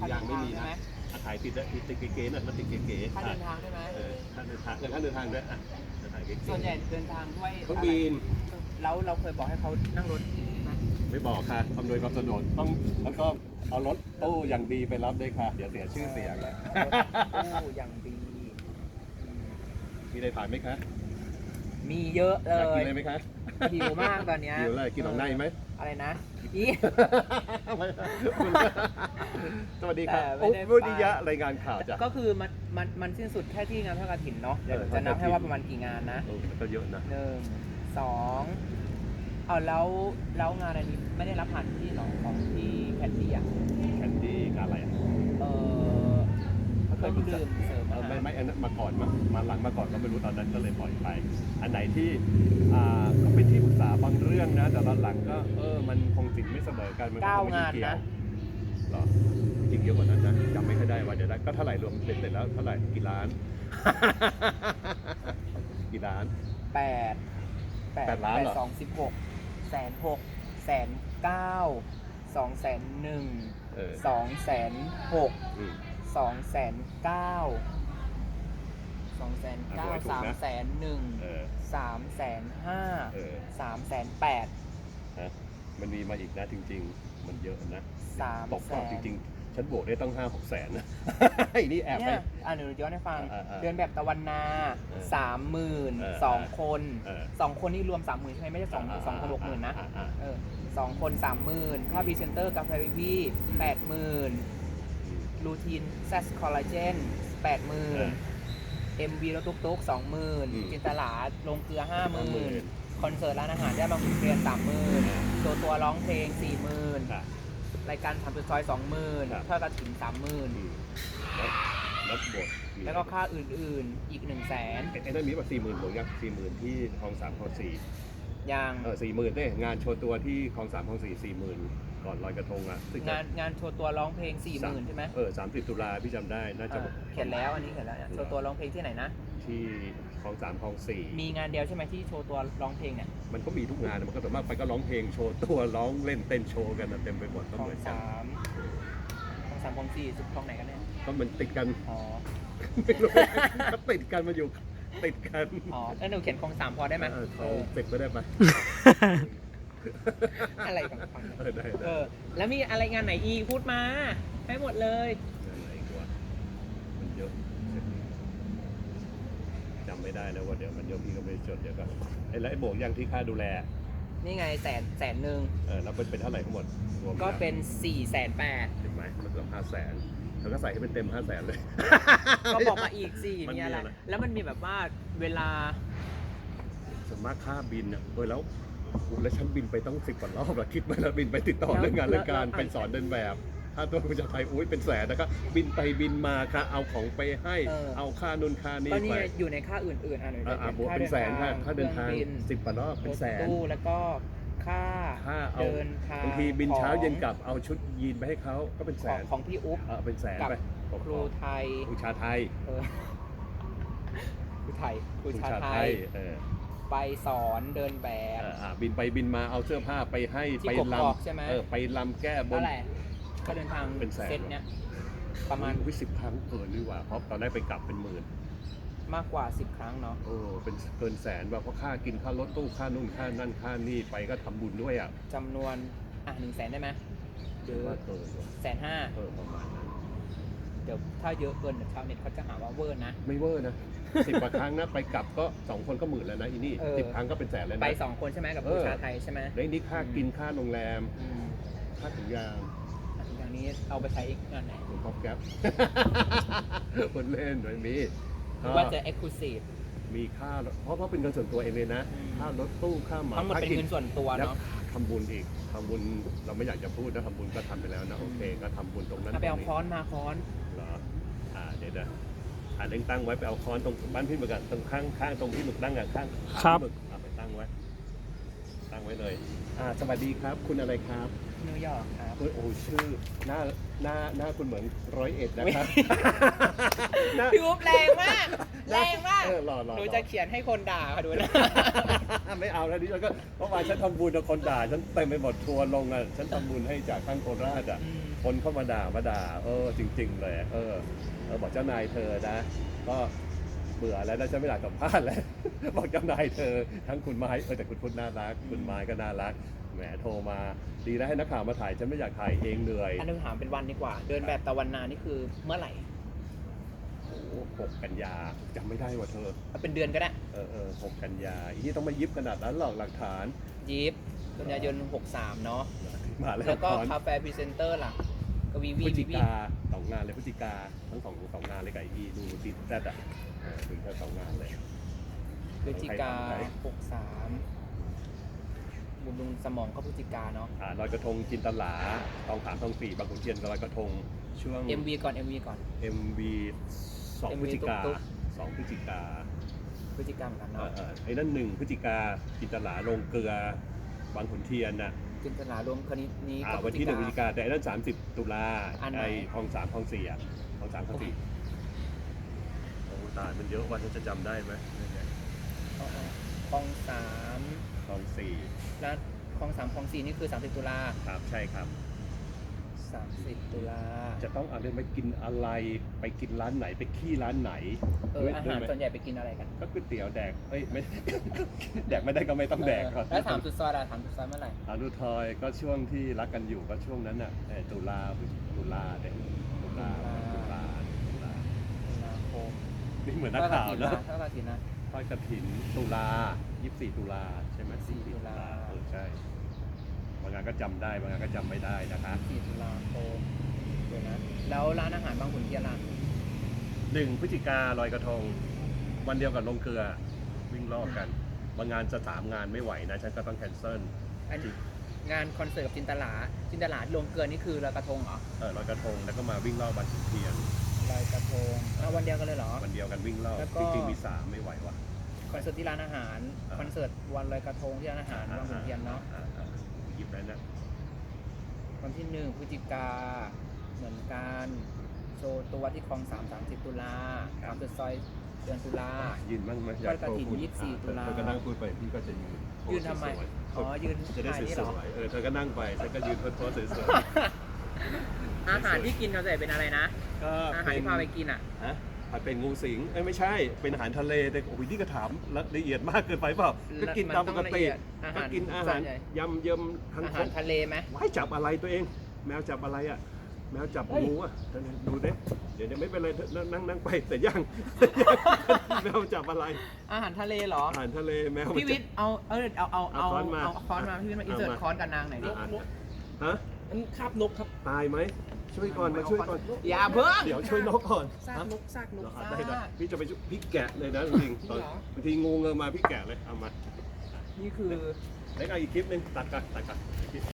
ค่ายัเดิงนไม่ทางมีใช่นะไหม อะถ่ายติดนะติดเก๋ๆหน่อยมาติดเก๋ๆค่าอะเดินทางใช่ไหม เออค่าเดินทางเงินค่าเดินทางด้วยอะจะถ่ายเก๋ๆส่วนใหญ่เดินทางด้วยเครื่องบิน แล้วเราเคยบอกให้เขานั่งรถไหมไม่บอกค่ะอำนวยความสะดวกต้องแล้วก็เอารถตู้อย่างดีไปรับด้วยค่ะ เดี๋ยวเสียชื่อเสียงโอ้อย่างดีอืมมีอะไรถ่ายไหมคะมีเยอะเลอยากกินย อะไรไหมคะหิวมากตอนเนี้ยหิวเลยกินของในไหมอะไรนะ อีสวัสดีครับแต่ไม่โอ้ได้วุไปฒิยะรายงานข่าวจ้ะ ก็คือมันมันมันสิ้นสุดแค่ที่งานทอดกฐินเนาะเดี๋ยวเออจะนับให้ทอดกฐินว่าประมาณกี่งานนะเออก็เยอะนะ หนึ่งสองเอาแล้วแล้วงานอันนี้ไม่ได้รับผ่านที่หรอของที่แคนดี้อะแคนดี้กับอะไรอะ เออเครื่องดื่มเสริมเออาอหาร ไม่ไม่อันนั้นมาก่อนมามาหลังมาก่อนก็ไม่รู้ตอนนั้นก็เลยปล่อยไป อันไหนที่อ่าก็เป็นที่ปรึกษาบางเรื่องนะ แต่ตอนหลังก็เออมันคงสินไม่เสมอกันมันก็เก้าคไม่ได้งานเกี่ยวนะเหรอจริงเยอะกว่านั้นนะจำไม่ค่อยได้ว่าเดี๋ยวได้ก็เท่าไหร่รวมเป็นเสร็จแล้วเท่าไหร่กี่ล้าน กี่ล้านแปดแปดล้านเหรอสองสิบหกแสนหกแสนเก้าสองแสนหนึ่งเออสองแสนหกอืมสองแสนเก้า สองแสนเก้าเอาไว้ถูกสามนะ แสนหนึ่งเออ สามแสนห้าเออ สามแสนแปดฮะมันมีมาอีกนะจริง ๆ มันเยอะนะสามตกแสก่อนนจริง ๆ ฉันบวกได้ตั้งห้าหกแสนนะ ไอ้นี่แอบไป เนี่ยอ่าหนูย้อนให้ฟัง อ่าอ่าเดือนแบบตะวันนาเออสามหมื่นเออสองคนเออ สองคนนี่รวมสามหมื่นใช่ไหมไม่ใช่สองสองคนหกหมื่นนะอ่าอ่าเออสองคนสามหมื่นค่าพรีเซนเตอร์กาแฟวิวีแปดหมื่นอืมรูทีนแซสคอลลาเจนแปดหมื่เอนอ เอ็มวีรถตุ๊กตุ๊กสองหมื่นอืมจินตลาลงเกลือห้าหมื่น50,000คอนเสิร์ตร้านอาหารได้บางขุนเรียนสามหมื่นอ่าโชว์ตัวร้องเพลงสี่หมื่นค่ะรายการทำจุดซอยสองหมื่นครับ ทอดกระถิ่นสามหมื่นอืมแล้วแล้วบทมีแล้วก็ค่าอื่นๆอีกหนึ่งแสนไอ้ไอ้นั่นมีป่ะสี่หมื่นหรือยังสี่หมื่นที่คลองสามคลองสี่ยางเออสี่หมื่นเนี่ยงานโชว์ตัวที่คลองสามคลองสี่สี่หมื่น ก่อนลอยกระทงอะซึ่งงานงานโชว์ตัวร้องเพลงสี่หมื่นใช่ไหมเออสามสิบตุลาพี่จำได้น่าจะอ่าเขียนแล้วอันนี้เขียนแล้วเนี่ยโชว์ตัวร้องเพลงที่ไหนนะ ที่คลองสามคลองสี่มีงานเดียวใช่ไหมที่โชว์ตัวร้องเพลงเนี่ยมันก็มีทุกงานนะมันก็ส่วนมากไปก็ร้องเพลงโชว์ตัวร้องเล่นเต้นโชว์กันนะเต็มไปหมดก็คลอเหงมือนกันสามคลองสามคลองสี่สุดคลองไหนกันเนี่ยก็มันติดกัน อ๋อไม่รู้ก็ติดกันมาอยู่ติดกันอ๋อแล้วหนูเขียนคลองสามพอได้ไหมเออเอเขาอติดไม่ได้ปะ อะไรของฟังเออได้เอได้อ แล้วมีอะไรงานไหนอีกพูดมา ให้หมดเลยอะไรอีกวะมันเยอะจำไม่ได้แล้วว่าเดี๋ยวมันเยอะพี่ก็ไม่ได้จดเดี๋ยวก็ไอ้แล้วไอ้บวกยังที่ค่าดูแลนี่ไงแสนแสนหนึ่งเออแล้วเป็นเป็นเท่าไหร่ทั้งหมดรวมก็แล้วเป็นสี่แสนแปดเห็นไหมมันเกือบห้าแสนแล้วก็ใส่ให้เป็นเต็มห้าแสนเลย ก็บอกมาอีกสี่มันมีมีอะไร อะไร แล้วมันมีแบบว่าเวลา ส่วนมากค่าบินอะเออแล้วโอ้ แล้วฉันบินไปต้องสิบกว่ารอบแล้วคิดไหมแล้วบินไปติดต่อเรื่องงานเรื่องการไปสอนเดินแบบค่าตัวคุณจะไทยอุ้ยเป็นแสนนะครับบินไปบินมาค่ะเอาของไปให้เอาค่านู่นค่านี่ก็นี่ไปไงอยู่ในค่าอื่นๆอะหนูอ่าอ่าบวกเป็นแสนค่ะค่าเดินทางสิบกว่ารอบเป็นแสนรถตู้แล้วก็ค่าค่าเอา เดินทางบางทีบินเช้าของเย็นกลับเอาชุดยีนไปให้เขาก็เป็นแสของนของพี่อุ๊บ เออเป็นแสนกับ ไปครูไทยครูชาไทยเออครูไทยครูครูชาชาไทไทยยเออ ไปสอนเดินแบบเอออ่าบินไปบินมาเอาเสื้อผ้าไปให้ที่ไปกลกอกใช่ไหมำเออไปลำแก้บเท่านไหร่ก็เดินทางเป็นแสน เซตเนี้ยประมาณวิสิบครั้งเกินดีกว่าเพราะตอนแรกไปกลับเป็นหมื่นมากกว่า 10 ครั้งเนาะโอ้เป็นเกินแสนแบบเพราะค่ากินค่ารถตู้ค่านู่นค่านั่นค่านี่ไปก็ทำบุญด้วยอะจำนวนอะหนึ่งแสนได้ไหมหรือว่าเกินว่ะแสนห้าเออประมาณนั้นเดี๋ยวถ้าเยอะเกินเดี๋ยวชาวเน็ตเขาจะหาว่าเวอร์นะไม่เวอร์นะ สิบกว่าครั้งนะไปกลับก็สองคนก็หมื่นแล้วนะอีนี่เออ สิบครั้งก็เป็นแสนแล้วไปนะ สองคนใช่ไหมกับเอผู้อชาไทยใช่ไหมแล้วนี่ค่ากินค่าโรงแรมอืมค่าถุงยางอะอย่างนี้เอาไปใช้อีกงานไหนหรือท็อปแก๊ป คนเล่นไม่มีหรือว่าจะเอ็กซ์คลูซีฟมีค่า เพราะเพราะเป็นเงินส่วนตัวเองเลยนะ อืม ค่ารถตู้ค่าหมาทั้งหมดค่าเป็นกิ เงินส่วนตัวแล้วเนาะทำบุญอีกทำบุญเราไม่อยากจะพูดนะทำบุญก็ทำไปแล้วนะโอเคก็ทำบุญตรงนั้นถ้าไปเอาตรงนี้ค้อนมาค้อน เหรออ่าเดี๋ยวเดี๋ ยวอ่าเล้งตั้งไว้ไปเอาค้อนตรงบ้านพี่หมึกอะตรงข้างข้างตรงที่หมึกตั้งอะข้างขาครับ พี่หมึกเอาไปตั้งไว้ ตั้งไว้เลย อ่าสวัสดีครับ คุณอะไรครับนิวยอร์กครับโอ้ยโอ้ชื่อหน้าหน้าหน้าคุณเหมือนร้อยเอ็ดนะครับ หน้า พี่อุ๊บแรงมาก แรงมากเออหล่อหล่อหนูหล่อจะเขียนให้คนด่าค่ะดูนะ ไม่เอาแล้วดิฉันก็เมื่อวานฉันทำบุญกับคนด่า ฉันเต็มไปหมดทัวร์ลงอะฉันทำบุญให้จากข้างโคราชอะอืมคนเข้ามาด่ามาด่า เออ จริง ๆ เลย เออเออบอกเจ้านายเธอนะ ก็เบื่อแล้วนะฉันไม่อยากสัมภาษณ์แล้ว บอกเจ้านายเธอ ทั้งคุณไม้เออแต่คุณพุทธน่ารัก คุณไม้ก็น่ารัก แหมโทรมา ดีแล้วให้นักข่าวมาถ่ายฉันไม่อยากถ่ายเองเหนื่อย อันนึงถามเป็นวันดีกว่า เดินแบบตะวันนานี่คือเมื่อไหร่ โอ้โหหกกันยาจำไม่ได้ว่าเธอ เอาเป็นเดือนก็ได้ เออเออหกกันยาอีนี่ต้องมายิบขนาดนั้นหรอกหลักฐาน ยิบกันยายน 63 เนาะ มาแล้วแล้วก็ถอนคาเฟ่พรีเซนเตอร์ล่ะกวีวีพฤศจิวีกาสองงานเลยพฤศจิกาทั้งสองสองงานเลยกับอีดูติดแซดอะเออถึงแค่สองงานเลย พฤศจิกา 63บุญลุงสมองก็พฤศจิกาเนาะ อ่าลอยกระทงจินตลาตองถามทองสี่บางขุนเทียนกับลอยกระทงช่วง MV ก่อน MV ก่อน MV สองพ MV ฤศจิกาตุ๊กสองพฤศจิกาพฤศจิกาเหมือนกันเอเนาะอเออไอ้นั่นหนึ่งพฤศจิกาจินตลาโรงเกลือบางขุนเทียนน่ะจินตลารวมคณิตนี้อ่าก็พฤวันศที่หจินึ่งพฤศจิกากาแต่อันนั้นสามสิบตุลาอันไหน ไอ้คลองสามคลองสี่อะคลองสามคลองสี่โอ้ตายมันเยอะวันจะจำได้ไหมคลองสามคลองสี่แล้วคลองสามคลองสี่นี่คือ 30 ตุลาครับใช่ครับ 30 ตุลาจะต้องเอาเดินไปกินอะไรไปกินร้านไหนไปขี้ร้านไหนเอออาหารส่วนใหญ่ไปกินอะไรกัน ก็ก๋วยเตี๋ยวแดกเอ้ยไม่แดกไม่ได้ก็ไม่ต้องแดกครับแล้วถามสุดซอยล่ะถามสุดซอยเมื่อไหร่อนุทอยก็ช่วงที่รักกันอยู่ก็ช่วงนั้นน่ะเอ่อตุลาตุลาเนี่ยตุลาตุลาตุลาตุลาคมนี่เหมือนนักข่าวแล้นะถ้ากระถินนะทอดกระถินตุลา24 ตุลาใช่ไหม24 24ตุลาเออใช่บางงานก็จำได้บางงานก็จำไม่ได้นะคะ4ตุลาคมเดี๋ยวนะแล้วร้านอาหารบางขุนเทียนล่ะหนึ่งพฤศจิกาลอยกระทง วันเดียวกับลงเกลือวิ่งรอบกัน บางงานจะสามงานไม่ไหวนะฉันก็ต้องแคนเซิลอันงานคอนเสิร์ตกับจินตลาจินตลาลงเกินนี่คือลอยกระทงเหรอเออลอยกระทงแล้วก็มาวิ่งรอบบางขุนเทียนลอยกระทงอะวันเดียวกันเลยเหรอวันเดียวกันวิ่งรอบแล้วก็จริงๆมีสามไม่ไหวว่ะคอนเสิร์ตที่ร้านอาหารอ่าคอนเสิร์ตวันลอยกระทงที่ร้านอาหารบางขุนเทียนเนาะ อ่อ่หยิบแล้วนะ วันที่หนึ่งพฤศจิกาเหมือนกันโชว์ตัวที่คลองสามสามสิบตุลาสามจุดซอยเดือนตุลา ยืนบ้างไหมทอดกฐินพูด24อะตุลา เธอก็นั่งพูดไปพี่ก็จะยืนยืนทำไม สวยๆอ๋อ ยืนจะได้ถ่ายนี่สเหรอวยๆเออเธอก็นั่งไปฉันก็ยืนโพสๆสวยอาหารที่กินเราใส่เป็นอะไรนะ ๆก็อาหารเป็นที่พาไปกินอะ ฮะ ผัดเป็นงูสิงเอ้ยไม่ใช่ เป็นอาหารทะเลแต่โอ้ยนี่ก็ถามละเอียดมากเกินไปเปล่าก็กินตามปกติอาหารก็กินอาหารส่วนใหญ่ ยำเยิมทั้งอาคหารรบทะเลไหมไว้จับอะไรตัวเอง แมวจับอะไรอะ แมวจับเฮ้ยงูอะดูดิเดี๋ยวเดี๋ยวไม่เป็นไรนั่งนั่งนั่งไปแต่ย่างแมวจับอะไรอาหารทะเลเหรออาหารทะเลแมวพี่วิทย์เอาเออเอาเอาเอาเอาค้อนมาเอาค้อนมาพี่วิทย์มาอินเสิร์ตเอามา ค้อนกับนางหน่อยดิ อะอะ ฮะมันคาบนกครับตายไหมช่วยก่อนมาช่วยก่อนอย่าเพิ่ง เดี๋ยวช่วยนกก่อนซากนกซากนก เหรอซากได้ได้พี่จะไปช่วยพี่แกะเลยนะจริงๆตอนเหรอบางทีงูเงยมาพี่แกะเลยเอามานี่คือ เล็กเอาอีกคลิปหนึงตัดกันตัดกัน